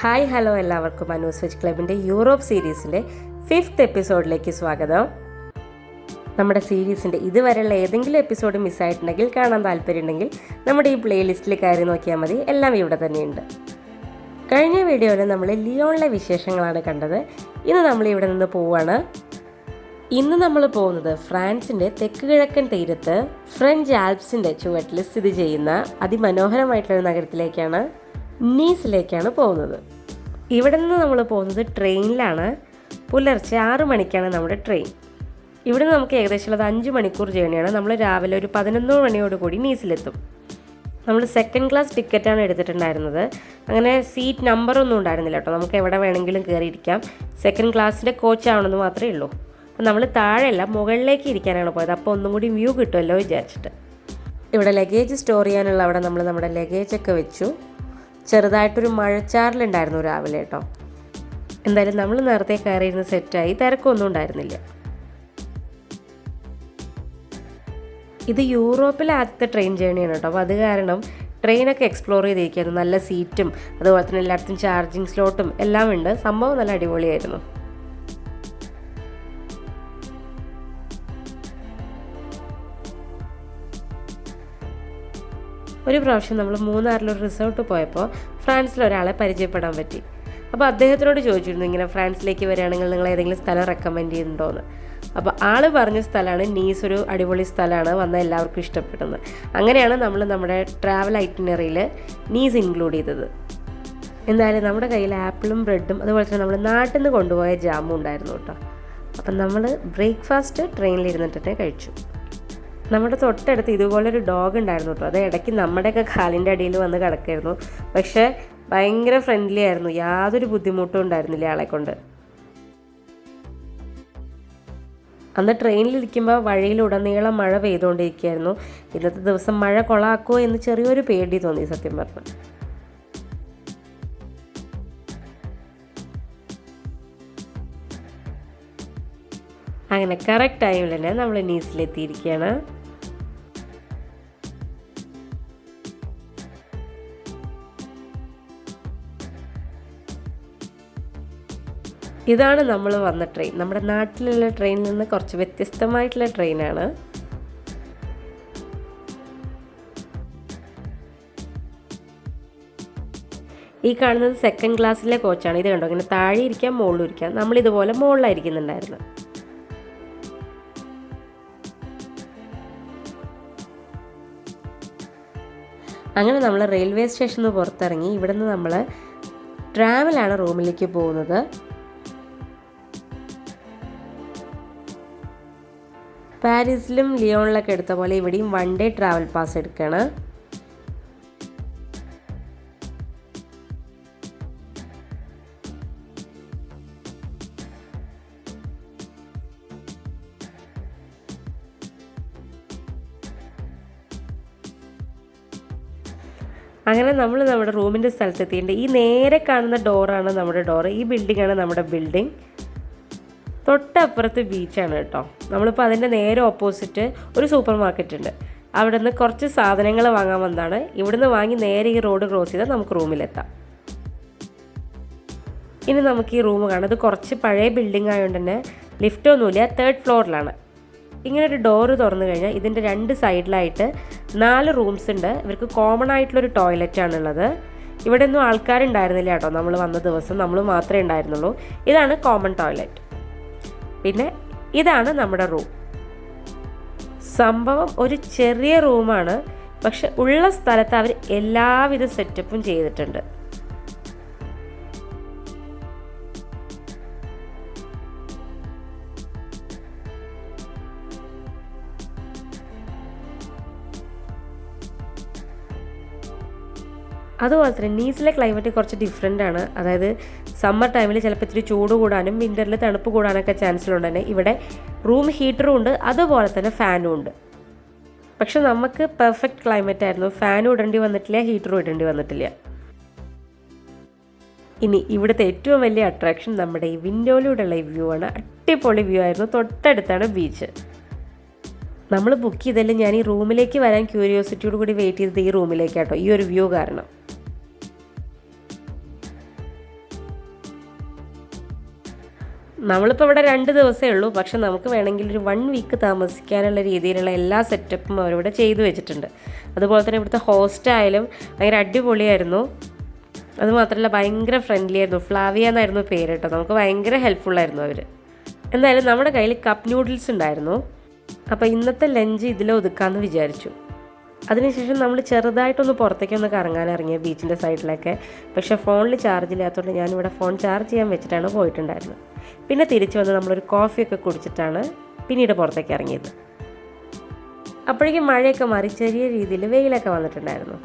Hi hello എല്ലാവർക്കും Anu's veg ക്ലബിന്റെ Europe സീരീസിന്റെ ഫിഫ്ത്ത് എപ്പിസോഡിലേക്ക് സ്വാഗതം. നമ്മുടെ സീരീസിന്റെ ഇതുവരെയുള്ള ഏതെങ്കിലും എപ്പിസോഡ് മിസ്സായിട്ടുണ്ടെങ്കിൽ കാണാൻ താല്പര്യമുണ്ടെങ്കിൽ നമ്മുടെ ഈ പ്ലേലിസ്റ്റിൽ കയറി നോക്കിയാൽ മതി. എല്ലാം ഇവിടെ തന്നെയുണ്ട്. കഴിഞ്ഞ വീഡിയോയിൽ നമ്മൾ ലിയോണിലെ വിശേഷങ്ങളാണ് കണ്ടത്. ഇന്ന് നമ്മൾ ഇവിടെ നിന്ന് പോവുകയാണ് ഇന്ന് നമ്മൾ പോകുന്നത് ഫ്രാൻസിന്റെ തെക്ക് കിഴക്കൻ തീരത്ത് ഫ്രഞ്ച് ആൽപ്സിന്റെ ചുവട്ടിൽ സ്ഥിതി ചെയ്യുന്ന അതിമനോഹരമായിട്ടുള്ള നഗരത്തിലേക്കാണ് നീസിലേക്കാണ് പോകുന്നത്. ഇവിടെ നിന്ന് നമ്മൾ പോകുന്നത് ട്രെയിനിലാണ്. പുലർച്ചെ ആറ് മണിക്കാണ് നമ്മുടെ ട്രെയിൻ. ഇവിടെ നമുക്ക് ഏകദേശം ഉള്ളത് അഞ്ച് മണിക്കൂർ ജേണിയാണ്. നമ്മൾ രാവിലെ ഒരു പതിനൊന്ന് മണിയോട് കൂടി നീസിലെത്തും. നമ്മൾ സെക്കൻഡ് ക്ലാസ് ടിക്കറ്റാണ് എടുത്തിട്ടുണ്ടായിരുന്നത്. അങ്ങനെ സീറ്റ് നമ്പറൊന്നും ഉണ്ടായിരുന്നില്ല കേട്ടോ. നമുക്ക് എവിടെ വേണമെങ്കിലും കയറിയിരിക്കാം. സെക്കൻഡ് ക്ലാസ്സിന്റെ കോച്ചാണെന്ന് മാത്രമേ ഉള്ളൂ. അപ്പം നമ്മൾ താഴെയല്ല മുകളിലേക്ക് ഇരിക്കാനാണ് പോയത്. അപ്പോൾ ഒന്നും കൂടി വ്യൂ കിട്ടുമല്ലോ വിചാരിച്ചിട്ട്. ഇവിടെ ലഗേജ് സ്റ്റോർ ചെയ്യാനുള്ള അവിടെ നമ്മൾ നമ്മുടെ ലഗേജൊക്കെ വെച്ചു. ചെറുതായിട്ടൊരു മഴച്ചാറിലുണ്ടായിരുന്നു രാവിലെ കേട്ടോ. എന്തായാലും നമ്മൾ നേരത്തെ കയറിയിരുന്ന് സെറ്റായി തിരക്കൊന്നും ഉണ്ടായിരുന്നില്ല. ഇത് യൂറോപ്പിലെ ആദ്യത്തെ ട്രെയിൻ ജേണിയാണ് കേട്ടോ. അപ്പോൾ അത് കാരണം ട്രെയിനൊക്കെ എക്സ്പ്ലോർ ചെയ്തിരിക്കുകയായിരുന്നു. നല്ല സീറ്റും അതുപോലെ തന്നെ എല്ലായിടത്തും ചാർജിങ് സ്ലോട്ടും എല്ലാം ഉണ്ട്. സംഭവം നല്ല അടിപൊളിയായിരുന്നു. ഒരു പ്രാവശ്യം നമ്മൾ മൂന്നാറിലൊരു റിസോർട്ട് പോയപ്പോൾ ഫ്രാൻസിൽ ഒരാളെ പരിചയപ്പെടാൻ പറ്റി. അപ്പോൾ അദ്ദേഹത്തിനോട് ചോദിച്ചിരുന്നു ഇങ്ങനെ ഫ്രാൻസിലേക്ക് വരികയാണെങ്കിൽ നിങ്ങൾ ഏതെങ്കിലും സ്ഥലം റെക്കമെൻഡ് ചെയ്യുന്നുണ്ടോയെന്ന് അപ്പോൾ ആൾ പറഞ്ഞ സ്ഥലമാണ് നീസ് ഒരു അടിപൊളി സ്ഥലമാണ് വന്ന എല്ലാവർക്കും ഇഷ്ടപ്പെടുന്നത്. അങ്ങനെയാണ് നമ്മൾ നമ്മുടെ ട്രാവൽ ഐറ്റിനറിയിൽ നീസ് ഇൻക്ലൂഡ് ചെയ്തത്. എന്തായാലും നമ്മുടെ കയ്യിൽ ആപ്പിളും ബ്രെഡും അതുപോലെ തന്നെ നമ്മൾ നാട്ടിൽ നിന്ന് കൊണ്ടുപോയ ജാമും ഉണ്ടായിരുന്നു കേട്ടോ. അപ്പം നമ്മൾ ബ്രേക്ക്ഫാസ്റ്റ് ട്രെയിനിലിരുന്നിട്ട് തന്നെ കഴിച്ചു. നമ്മുടെ തൊട്ടടുത്ത് ഇതുപോലൊരു ഡോഗ് ഉണ്ടായിരുന്നു കേട്ടോ അത് ഇടയ്ക്ക് നമ്മുടെയൊക്കെ കാലിന്റെ അടിയിൽ വന്ന് കിടക്കായിരുന്നു. പക്ഷേ ഭയങ്കര ഫ്രണ്ട്ലി ആയിരുന്നു. യാതൊരു ബുദ്ധിമുട്ടും ഉണ്ടായിരുന്നില്ല ആളെ കൊണ്ട്. അന്ന് ട്രെയിനിലിരിക്കുമ്പോൾ വഴിയിലുടനീളം മഴ പെയ്തുകൊണ്ടിരിക്കുകയായിരുന്നു. ഇന്നത്തെ ദിവസം മഴ കൊളാക്കുമോ എന്ന് ചെറിയൊരു പേടി തോന്നി സത്യം പറഞ്ഞു. അങ്ങനെ കറക്റ്റ് ടൈമിൽ തന്നെ നമ്മൾ നീസിലെത്തിയിരിക്കുകയാണ് ഇതാണ് നമ്മൾ വന്ന ട്രെയിൻ നമ്മുടെ നാട്ടിലുള്ള ട്രെയിനിൽ നിന്ന് കുറച്ച് വ്യത്യസ്തമായിട്ടുള്ള ട്രെയിനാണ് ഈ കാണുന്നത് സെക്കൻഡ് ക്ലാസ്സിലെ കോച്ചാണ് ഇത് കണ്ടോ? ഇങ്ങനെ താഴെ ഇരിക്കാം മുകളിലും ഇരിക്കാം. നമ്മൾ ഇതുപോലെ മുകളിലായിരിക്കുന്നുണ്ടായിരുന്നു അങ്ങനെ നമ്മൾ റെയിൽവേ സ്റ്റേഷനിൽ പുറത്തിറങ്ങി. ഇവിടുന്ന് നമ്മൾ ട്രാവലാണ് റൂമിലേക്ക് പോകുന്നത്. പാരീസിലും ലിയോണിലൊക്കെ എടുത്ത പോലെ ഇവിടെയും വൺ ഡേ ട്രാവൽ പാസ് എടുക്കണം. അങ്ങനെ നമ്മൾ നമ്മുടെ റൂമിന്റെ സ്ഥലത്തെത്തിയിട്ടുണ്ട്. ഈ നേരെ കാണുന്ന ഡോറാണ് നമ്മുടെ ഡോറ് ഈ ബിൽഡിംഗാണ് നമ്മുടെ ബിൽഡിംഗ് തൊട്ടപ്പുറത്ത് ബീച്ചാണ് കേട്ടോ. നമ്മളിപ്പോൾ അതിന്റെ നേരെ ഓപ്പോസിറ്റ് ഒരു സൂപ്പർ മാർക്കറ്റ് ഉണ്ട്. അവിടെ നിന്ന് കുറച്ച് സാധനങ്ങൾ വാങ്ങാൻ വന്നതാണ്. ഇവിടുന്ന് വാങ്ങി നേരെ ഈ റോഡ് ക്രോസ് ചെയ്താൽ നമുക്ക് റൂമിലെത്താം ഇനി നമുക്ക് ഈ റൂം കാണാം. ഇത് കുറച്ച് പഴയ ബിൽഡിംഗ് ആയതുകൊണ്ട് തന്നെ ലിഫ്റ്റൊന്നുമില്ല തേർഡ് ഫ്ലോറിലാണ് ഇങ്ങനെ ഒരു ഡോറ് തുറന്നു കഴിഞ്ഞാൽ ഇതിന്റെ രണ്ട് സൈഡിലായിട്ട് നാല് റൂംസ് ഉണ്ട്. ഇവർക്ക് കോമൺ ആയിട്ടുള്ളൊരു ടോയ്ലറ്റ് ആണുള്ളത് ഇവിടെ ഒന്നും ആൾക്കാരുണ്ടായിരുന്നില്ല കേട്ടോ നമ്മൾ വന്ന ദിവസം. നമ്മൾ മാത്രമേ ഉണ്ടായിരുന്നുള്ളൂ. ഇതാണ് കോമൺ ടോയ്ലറ്റ് പിന്നെ ഇതാണ് നമ്മുടെ റൂം. സംഭവം ഒരു ചെറിയ റൂമാണ്. പക്ഷെ ഉള്ള സ്ഥലത്ത് അവർ എല്ലാവിധ സെറ്റപ്പും ചെയ്തിട്ടുണ്ട്. അതുപോലെ തന്നെ നീസിലെ ക്ലൈമറ്റ് കുറച്ച് ഡിഫറെന്റ് ആണ്. അതായത് സമ്മർ ടൈമിൽ ചിലപ്പോൾ ഇത്തിരി ചൂട് കൂടാനും വിന്ററിൽ തണുപ്പ് കൂടാനൊക്കെ ചാൻസിലുണ്ട് തന്നെ ഇവിടെ റൂം ഹീറ്ററും ഉണ്ട് അതുപോലെ തന്നെ ഫാനും ഉണ്ട്. പക്ഷെ നമുക്ക് പെർഫെക്റ്റ് ക്ലൈമറ്റ് ആയിരുന്നു. ഫാനും ഇടേണ്ടി വന്നിട്ടില്ല ഹീറ്ററും ഇടേണ്ടി വന്നിട്ടില്ല. ഇനി ഇവിടുത്തെ ഏറ്റവും വലിയ അട്രാക്ഷൻ നമ്മുടെ ഈ വിൻഡോയിലൂടെയുള്ള വ്യൂ ആണ്. അടിപൊളി വ്യൂ ആയിരുന്നു. തൊട്ടടുത്താണ് ബീച്ച് നമ്മൾ ബുക്ക് ചെയ്തല്ലേ ഞാൻ ഈ റൂമിലേക്ക് വരാൻ ക്യൂരിയോസിറ്റിയോട് കൂടി വെയിറ്റ് ചെയ്തത് ഈ റൂമിലേക്കാട്ടോ ഈ ഒരു വ്യൂ കാരണം. നമ്മളിപ്പോൾ ഇവിടെ രണ്ട് ദിവസമേ ഉള്ളൂ. പക്ഷെ നമുക്ക് വേണമെങ്കിൽ ഒരു വൺ വീക്ക് താമസിക്കാനുള്ള രീതിയിലുള്ള എല്ലാ സെറ്റപ്പും അവരിവിടെ ചെയ്തു വെച്ചിട്ടുണ്ട്. അതുപോലെ തന്നെ ഇവിടുത്തെ ഹോസ്റ്റ് ആയാലും ഭയങ്കര അടിപൊളിയായിരുന്നു. അതുമാത്രമല്ല ഭയങ്കര ഫ്രണ്ട്ലി ആയിരുന്നു. ഫ്ലാവിയ എന്നായിരുന്നു പേര് കേട്ടോ. നമുക്ക് ഭയങ്കര ഹെൽപ്ഫുള്ളായിരുന്നു അവർ എന്തായാലും നമ്മുടെ കയ്യിൽ കപ്പ് നൂഡിൽസ് ഉണ്ടായിരുന്നു. അപ്പോൾ ഇന്നത്തെ ലഞ്ച് ഇതിൽ ഒതുക്കാമെന്ന് വിചാരിച്ചു. അതിനുശേഷം നമ്മൾ ചെറുതായിട്ടൊന്ന് പുറത്തേക്കൊന്ന് കറങ്ങാൻ ഇറങ്ങിയ ബീച്ചിന്റെ സൈഡിലൊക്കെ. പക്ഷേ ഫോണിൽ ചാർജ് ഇല്ലാത്തതുകൊണ്ട് ഞാനിവിടെ ഫോൺ ചാർജ് ചെയ്യാൻ വെച്ചിട്ടാണ് പോയിട്ടുണ്ടായിരുന്നത്. പിന്നെ തിരിച്ചു വന്ന് നമ്മളൊരു കോഫിയൊക്കെ കുടിച്ചിട്ടാണ് പിന്നീട് പുറത്തേക്ക് ഇറങ്ങിയത്. അപ്പോഴേക്കും മഴയൊക്കെ മാറി ചെറിയ രീതിയിൽ വെയിലൊക്കെ വന്നിട്ടുണ്ടായിരുന്നു.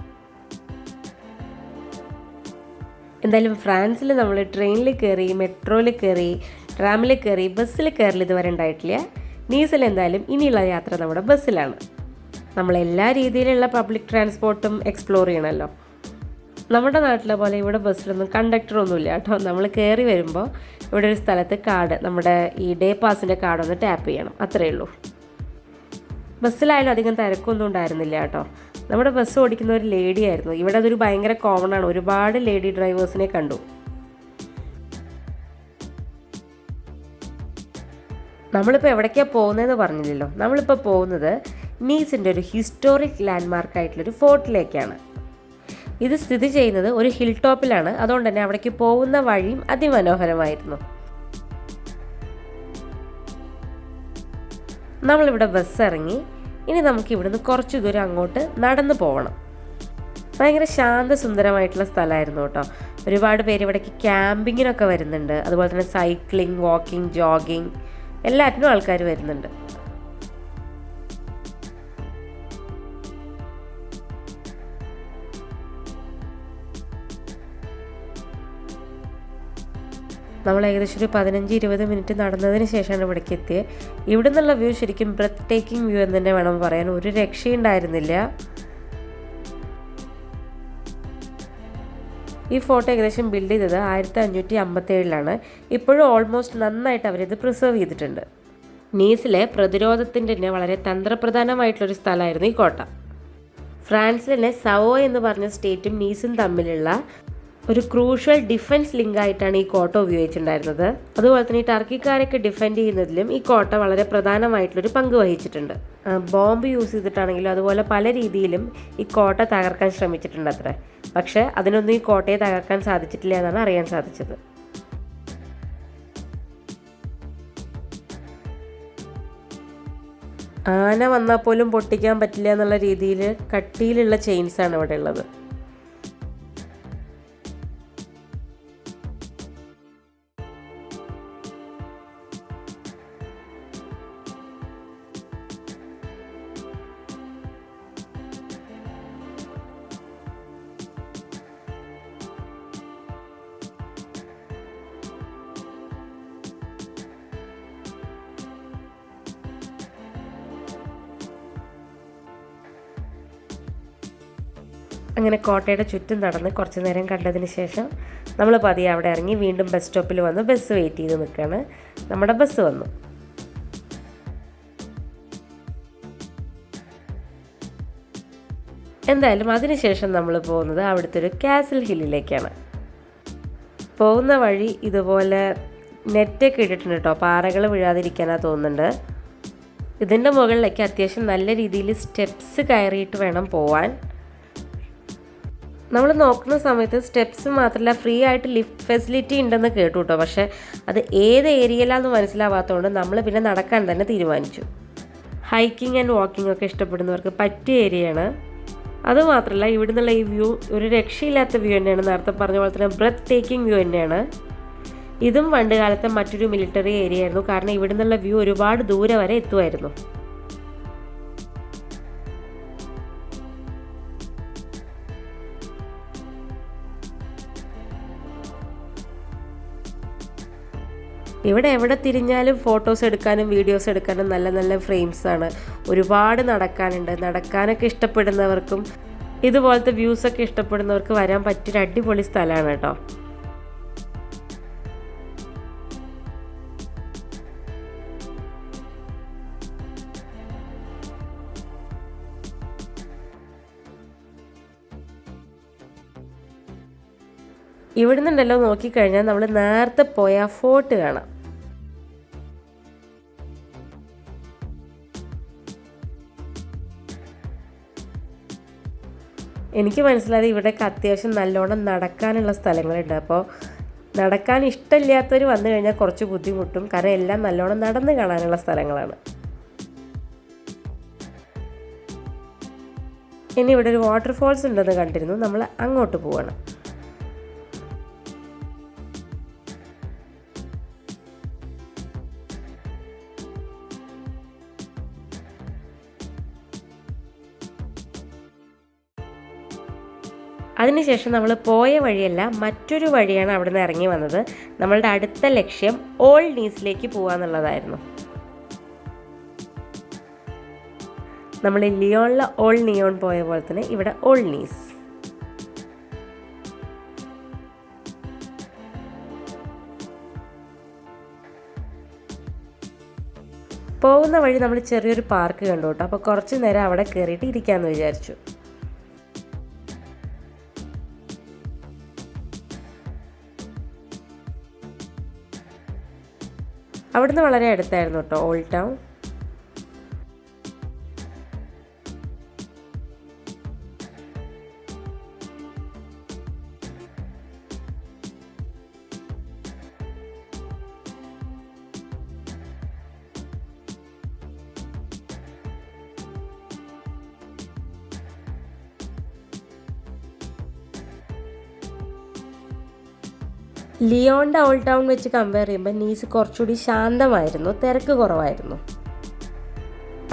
എന്തായാലും ഫ്രാൻസിൽ നമ്മൾ ട്രെയിനിൽ കയറി മെട്രോയിൽ കയറി ട്രാമിൽ കയറി ബസ്സിൽ കയറൽ ഇതുവരെ ഉണ്ടായിട്ടില്ല. നീസിൽ എന്തായാലും ഇനിയുള്ള യാത്ര നമ്മുടെ ബസ്സിലാണ്. നമ്മൾ എല്ലാ രീതിയിലുള്ള പബ്ലിക് ട്രാൻസ്പോർട്ടും എക്സ്പ്ലോർ ചെയ്യണമല്ലോ നമ്മുടെ നാട്ടിലെ പോലെ ഇവിടെ ബസ്സിലൊന്നും കണ്ടക്ടറൊന്നുമില്ല കേട്ടോ. നമ്മൾ കയറി വരുമ്പോൾ ഇവിടെ ഒരു സ്ഥലത്ത് കാർഡ് നമ്മുടെ ഈ ഡേ പാസിന്റെ കാർഡ് ഒന്ന് ടാപ്പ് ചെയ്യണം. അത്രയേ ഉള്ളൂ. ബസ്സിലായാലും അധികം തിരക്കൊന്നും ഉണ്ടായിരുന്നില്ല കേട്ടോ. നമ്മുടെ ബസ് ഓടിക്കുന്ന ഒരു ലേഡി ആയിരുന്നു. ഇവിടെ അതൊരു ഭയങ്കര കോമൺ ആണ്. ഒരുപാട് ലേഡി ഡ്രൈവേഴ്സിനെ കണ്ടു. നമ്മളിപ്പോൾ എവിടേക്കാണ് പോകുന്നതെന്ന് പറഞ്ഞില്ലല്ലോ. നമ്മളിപ്പോൾ പോകുന്നത് നീസിന്റെ ഒരു ഹിസ്റ്റോറിക് ലാൻഡ്മാർക്ക് ആയിട്ടുള്ളൊരു ഫോർട്ടിലേക്കാണ്. ഇത് സ്ഥിതി ചെയ്യുന്നത് ഒരു ഹിൽ ടോപ്പിലാണ് അതുകൊണ്ട് തന്നെ അവിടേക്ക് പോകുന്ന വഴിയും അതിമനോഹരമായിരുന്നു. നമ്മളിവിടെ ബസ് ഇറങ്ങി. ഇനി നമുക്ക് ഇവിടുന്ന് കുറച്ച് ദൂരം അങ്ങോട്ട് നടന്നു പോകണം ഭയങ്കര ശാന്തസുന്ദരമായിട്ടുള്ള സ്ഥലമായിരുന്നു കേട്ടോ. ഒരുപാട് പേര് ഇവിടേക്ക് ക്യാമ്പിങ്ങിനൊക്കെ വരുന്നുണ്ട്. അതുപോലെ തന്നെ സൈക്ലിംഗ് വാക്കിംഗ് ജോഗിങ് എല്ലാറ്റിനും ആൾക്കാർ വരുന്നുണ്ട്. നമ്മൾ ഏകദേശം ഒരു പതിനഞ്ച് ഇരുപത് മിനിറ്റ് നടന്നതിന് ശേഷമാണ് ഇവിടേക്ക് എത്തിയത് ഇവിടെ നിന്നുള്ള വ്യൂ ശരിക്കും ബ്രത്ത് ടേക്കിംഗ് വ്യൂ എന്ന് തന്നെ വേണം പറയാൻ. ഒരു രക്ഷയുണ്ടായിരുന്നില്ല. ഈ ഫോട്ടോ ഏകദേശം ബിൽഡ് ചെയ്തത് ആയിരത്തി അഞ്ഞൂറ്റി അമ്പത്തേഴിലാണ് ഇപ്പോഴും ഓൾമോസ്റ്റ് നന്നായിട്ട് അവരിത് പ്രിസർവ് ചെയ്തിട്ടുണ്ട്. നീസിലെ പ്രതിരോധത്തിന്റെ തന്നെ വളരെ തന്ത്രപ്രധാനമായിട്ടുള്ളൊരു സ്ഥലമായിരുന്നു ഈ കോട്ട. ഫ്രാൻസിലെ സവോ എന്ന് പറഞ്ഞ സ്റ്റേറ്റും നീസും തമ്മിലുള്ള ഒരു ക്രൂഷ്യൽ ഡിഫൻസ് ലിങ്ക് ആയിട്ടാണ് ഈ കോട്ട ഉപയോഗിച്ചിട്ടുണ്ടായിരുന്നത്. അതുപോലെ തന്നെ ഈ ടർക്കിക്കാരൊക്കെ ഡിഫെൻഡ് ചെയ്യുന്നതിലും ഈ കോട്ട വളരെ പ്രധാനമായിട്ടുള്ളൊരു പങ്ക് വഹിച്ചിട്ടുണ്ട്. ബോംബ് യൂസ് ചെയ്തിട്ടാണെങ്കിലും അതുപോലെ പല രീതിയിലും ഈ കോട്ട തകർക്കാൻ ശ്രമിച്ചിട്ടുണ്ട് അത്ര. പക്ഷേ അതിനൊന്നും ഈ കോട്ടയെ തകർക്കാൻ സാധിച്ചിട്ടില്ല എന്നാണ് അറിയാൻ സാധിച്ചത്. ആന വന്നാൽ പോലും പൊട്ടിക്കാൻ പറ്റില്ല എന്നുള്ള രീതിയിൽ കട്ടിയിലുള്ള ചെയിൻസാണ് ഇവിടെ ഉള്ളത്. അങ്ങനെ കോട്ടയുടെ ചുറ്റും നടന്ന് കുറച്ച് നേരം കണ്ടതിന് ശേഷം നമ്മൾ പതിയെ അവിടെ ഇറങ്ങി വീണ്ടും ബസ് സ്റ്റോപ്പിൽ വന്ന് ബസ് വെയിറ്റ് ചെയ്ത് നിൽക്കുകയാണ് നമ്മുടെ ബസ് വന്നു. എന്തായാലും അതിനുശേഷം നമ്മൾ പോകുന്നത് അവിടുത്തെ ഒരു കാസിൽ ഹില്ലിലേക്കാണ്. പോകുന്ന വഴി ഇതുപോലെ നെറ്റൊക്കെ ഇട്ടിട്ടുണ്ട് കേട്ടോ. പാറകൾ വീഴാതിരിക്കാനാണ് തോന്നുന്നുണ്ട്. ഇതിന്റെ മുകളിലേക്ക് അത്യാവശ്യം നല്ല രീതിയിൽ സ്റ്റെപ്സ് കയറിയിട്ട് വേണം പോവാൻ. നമ്മൾ നോക്കുന്ന സമയത്ത് സ്റ്റെപ്സ് മാത്രമല്ല ഫ്രീ ആയിട്ട് ലിഫ്റ്റ് ഫെസിലിറ്റി ഉണ്ടെന്ന് കേട്ടു കേട്ടോ പക്ഷേ അത് ഏത് ഏരിയയിലാണെന്ന് മനസ്സിലാവാത്തതുകൊണ്ട് നമ്മൾ പിന്നെ നടക്കാൻ തന്നെ തീരുമാനിച്ചു. ഹൈക്കിംഗ് ആൻഡ് വാക്കിംഗ് ഒക്കെ ഇഷ്ടപ്പെടുന്നവർക്ക് പറ്റിയ ഏരിയയാണ് അതുമാത്രമല്ല ഇവിടെ നിന്നുള്ള ഈ വ്യൂ ഒരു രക്ഷയില്ലാത്ത വ്യൂ തന്നെയാണ്. നേരത്തെ പറഞ്ഞ പോലെ തന്നെ ബ്രത്ത് ടേക്കിംഗ് വ്യൂ തന്നെയാണ്. ഇതും പണ്ട് കാലത്തെ മറ്റൊരു മിലിറ്ററി ഏരിയ ആയിരുന്നു. കാരണം ഇവിടെ നിന്നുള്ള വ്യൂ ഒരുപാട് ദൂരെ വരെ എത്തുമായിരുന്നു. ഇവിടെ എവിടെ തിരിഞ്ഞാലും ഫോട്ടോസ് എടുക്കാനും വീഡിയോസ് എടുക്കാനും നല്ല നല്ല ഫ്രെയിംസ് ആണ്. ഒരുപാട് നടക്കാനുണ്ട്. നടക്കാനൊക്കെ ഇഷ്ടപ്പെടുന്നവർക്കും ഇതുപോലത്തെ വ്യൂസൊക്കെ ഇഷ്ടപ്പെടുന്നവർക്ക് വരാൻ പറ്റിയൊരു അടിപൊളി സ്ഥലമാണ് കേട്ടോ. ഇവിടുന്നുണ്ടല്ലോ നോക്കിക്കഴിഞ്ഞാൽ നമ്മൾ നേരത്തെ പോയ ഫോർട്ട് കാണാം. എനിക്ക് മനസ്സിലായത് ഇവിടെയൊക്കെ അത്യാവശ്യം നല്ലോണം നടക്കാനുള്ള സ്ഥലങ്ങളുണ്ട്. അപ്പോൾ നടക്കാൻ ഇഷ്ടമില്ലാത്തവർ വന്നു കഴിഞ്ഞാൽ കുറച്ച് ബുദ്ധിമുട്ടും. കാരണം എല്ലാം നല്ലോണം നടന്ന് കാണാനുള്ള സ്ഥലങ്ങളാണ്. ഇനി ഇവിടെ ഒരു വാട്ടർഫോൾസ് ഉണ്ടെന്ന് കണ്ടിരുന്നു. നമ്മൾ അങ്ങോട്ട് പോവാണ്. അതിനുശേഷം നമ്മൾ പോയ വഴിയല്ല മറ്റൊരു വഴിയാണ് അവിടെ നിന്ന് ഇറങ്ങി വന്നത്. നമ്മളുടെ അടുത്ത ലക്ഷ്യം ഓൾ നീസിലേക്ക് പോകാന്നുള്ളതായിരുന്നു നമ്മൾ ലിയോണിലെ ഓൾ നിയോൺ പോയ പോലെ തന്നെ ഇവിടെ ഓൾ നീസ് പോകുന്ന വഴി നമ്മൾ ചെറിയൊരു പാർക്ക് കണ്ടു കേട്ടോ. അപ്പോൾ കുറച്ച് നേരം അവിടെ കയറിയിട്ട് ഇരിക്കാമെന്ന് വിചാരിച്ചു. അവിടുന്ന് വളരെ അടുത്തായിരുന്നു കേട്ടോ ഓൾഡ് ടൗൺ ലിയോണിന്റെ ഓൾഡ് ടൗൺ വെച്ച് കമ്പയർ ചെയ്യുമ്പോൾ നീസ് കുറച്ചുകൂടി ശാന്തമായിരുന്നു തിരക്ക് കുറവായിരുന്നു.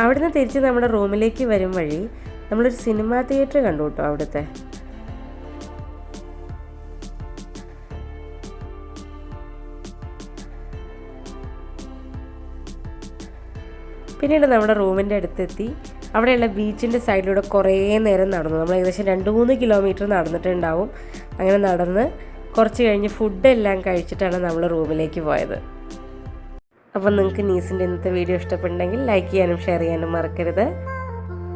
അവിടുന്ന് തിരിച്ച് നമ്മുടെ റൂമിലേക്ക് വരും വഴി നമ്മളൊരു സിനിമാ തിയേറ്റർ കണ്ടു കേട്ടോ അവിടുത്തെ. പിന്നീട് നമ്മുടെ റൂമിന്റെ അടുത്തെത്തി. അവിടെയുള്ള ബീച്ചിന്റെ സൈഡിലൂടെ കുറേ നേരം നടന്നു. നമ്മൾ ഏകദേശം രണ്ട് മൂന്ന് കിലോമീറ്റർ നടന്നിട്ടുണ്ടാവും. അങ്ങനെ നടന്ന് കുറച്ച് കഴിഞ്ഞ് ഫുഡെല്ലാം കഴിച്ചിട്ടാണ് നമ്മൾ റൂമിലേക്ക് പോയത്. അപ്പോൾ നിങ്ങൾക്ക് നീസിന്റെ ഇന്നത്തെ വീഡിയോ ഇഷ്ടപ്പെട്ടുണ്ടെങ്കിൽ ലൈക്ക് ചെയ്യാനും ഷെയർ ചെയ്യാനും മറക്കരുത്.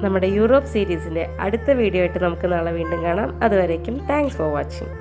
നമ്മുടെ യൂറോപ്പ് സീരീസിന്റെ അടുത്ത വീഡിയോ ആയിട്ട് നമുക്ക് നാളെ വീണ്ടും കാണാം. അതുവരേക്കും താങ്ക്സ് ഫോർ വാച്ചിങ്